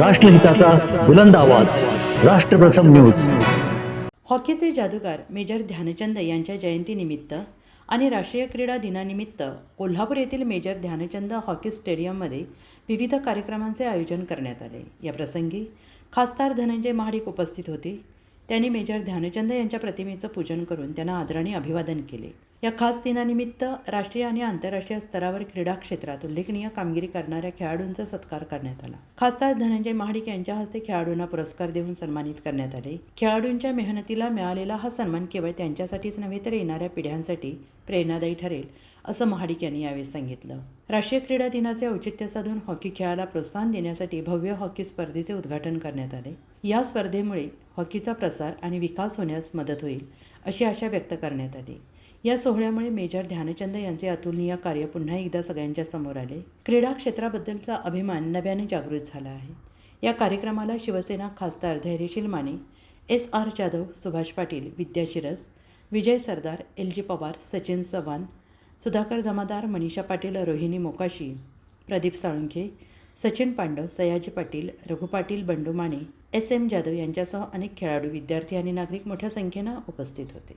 राष्ट्रहिताचा बुलंद आवाज. राष्ट्रप्रथम न्यूज. हॉकीचे जादूगार मेजर ध्यानचंद यांच्या जयंतीनिमित्त आणि राष्ट्रीय क्रीडा दिनानिमित्त कोल्हापूर येथील मेजर ध्यानचंद हॉकी स्टेडियममध्ये विविध कार्यक्रमांचे आयोजन करण्यात आले. या प्रसंगी खासदार धनंजय महाडिक उपस्थित होते. त्यांनी मेजर ध्यानचंद यांच्या प्रतिमेचं पूजन करून त्यांना आदराने अभिवादन केले. या खास दिनानिमित्त राष्ट्रीय आणि आंतरराष्ट्रीय स्तरावर क्रीडा क्षेत्रात उल्लेखनीय कामगिरी करणाऱ्या खेळाडूंचा सत्कार करण्यात आला. खासदार धनंजय महाडिक यांच्या हस्ते खेळाडूंना पुरस्कार देऊन सन्मानित करण्यात आले. खेळाडूंच्या मेहनतीला मिळालेला हा सन्मान केवळ त्यांच्यासाठीच नव्हे तर येणाऱ्या पिढ्यांसाठी प्रेरणादायी ठरेल असं महाडिक यांनी यावेळी सांगितलं. राष्ट्रीय क्रीडा दिनाचे औचित्य साधून हॉकी खेळाला प्रोत्साहन देण्यासाठी भव्य हॉकी स्पर्धेचे उद्घाटन करण्यात आले. या स्पर्धेमुळे हॉकीचा प्रसार आणि विकास होण्यास मदत होईल अशी आशा व्यक्त करण्यात आली. या सोहळ्यामुळे मेजर ध्यानचंद यांचे अतुलनीय कार्य पुन्हा एकदा सगळ्यांच्या समोर आले. क्रीडा क्षेत्राबद्दलचा अभिमान नव्याने जागृत झाला आहे. या कार्यक्रमाला शिवसेना खासदार Dhairyasheel Mane S R Jadhav Subhash Patil Vidya Shiras Vijay Sardar L G Pawar Sachin Chavan Sudhakar Jamadar Manisha Patil Rohini Mokashi Pradeep Salunkhe Sachin Pandav Sayaji Patil Raghu Patil Bandu Mane S M Jadhav यांच्यासह अनेक खेळाडू विद्यार्थी आणि नागरिक मोठ्या संख्येनं उपस्थित होते.